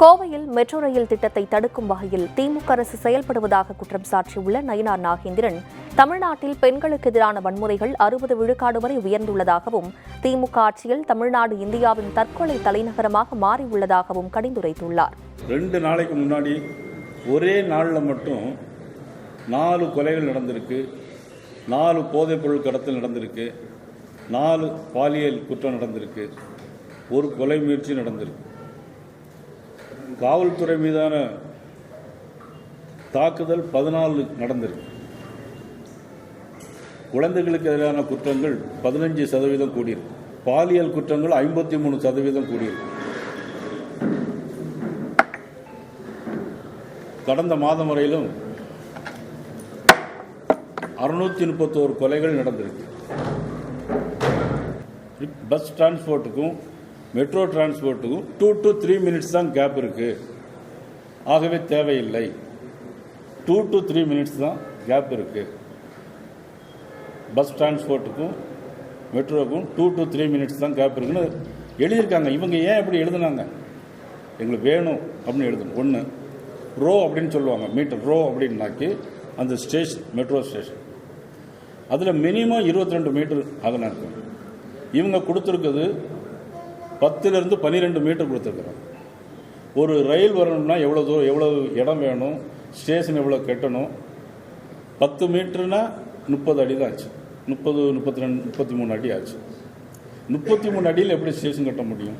கோவையில் metro rail திட்டத்தை தடுக்கும் வகையில் திமுக அரசு செயல்படுவதாக குற்றம் சாட்டியுள்ள நயினார் நாகேந்திரன் தமிழ்நாட்டில் பெண்களுக்கு எதிரான வன்முறைகள் அறுபது விழுக்காடு வரை உயர்ந்துள்ளதாகவும் திமுக ஆட்சியில் தமிழ்நாடு இந்தியாவின் தற்கொலை தலைநகரமாக மாறியுள்ளதாகவும் கடிந்துரைத்துள்ளார். ரெண்டு நாளைக்கு முன்னாடி ஒரே நாளில் மட்டும் நாலு கொலைகள் நடந்திருக்கு நாலு போதைப்பொருள் கடத்தல் நடந்திருக்கு நாலு பாலியல் குற்றம் நடந்திருக்கு ஒரு கொலை முயற்சி நடந்திருக்கு. காவல்துறை மீதான தாக்குதல் பதினாலு நடந்திருக்கு. குழந்தைகளுக்கு எதிரான குற்றங்கள் பதினஞ்சு சதவீதம் கூடியிருக்கு. பாலியல் குற்றங்கள் ஐம்பத்தி மூணு சதவீதம் கூடியிருக்கு. கடந்த மாதம் வரையிலும் அறுநூத்தி முப்பத்தோரு கொலைகள் நடந்திருக்கு. பஸ் டிரான்ஸ்போர்ட்டுக்கும் மெட்ரோ டிரான்ஸ்போர்ட்டுக்கும் டூ டு த்ரீ மினிட்ஸ் தான் கேப் இருக்குது ஆகவே தேவையில்லை. டூ டு த்ரீ மினிட்ஸ் தான் கேப் இருக்குது பஸ் டிரான்ஸ்போர்ட்டுக்கும் மெட்ரோவுக்கும் டூ டு த்ரீ மினிட்ஸ் தான் கேப் இருக்குன்னு எழுதியிருக்காங்க. இவங்க ஏன் இப்படி எழுதுனாங்க? எங்களுக்கு வேணும் அப்படின்னு எழுதணும். ஒன்று ரோ அப்படின்னு சொல்லுவாங்க. மீட்டர் ரோ அப்படின்னாக்கி அந்த ஸ்டேஷன் மெட்ரோ ஸ்டேஷன். அதில் மினிமம் இருபத்தி ரெண்டு மீட்டர் அகலம் இருக்கும் இவங்க கொடுத்துருக்குது பத்துலேருந்து பன்னிரெண்டு மீட்டர் கொடுத்துருக்குறோம். ஒரு ரயில் வரணும்னா எவ்வளோ தூரம் எவ்வளோ இடம் வேணும் ஸ்டேஷன் எவ்வளோ கட்டணும்? பத்து மீட்டர்னா முப்பது அடி தான் ஆச்சு. முப்பது முப்பத்தி ரெண்டு முப்பத்தி மூணு அடி ஆச்சு. முப்பத்தி மூணு அடியில் எப்படி ஸ்டேஷன் கட்ட முடியும்?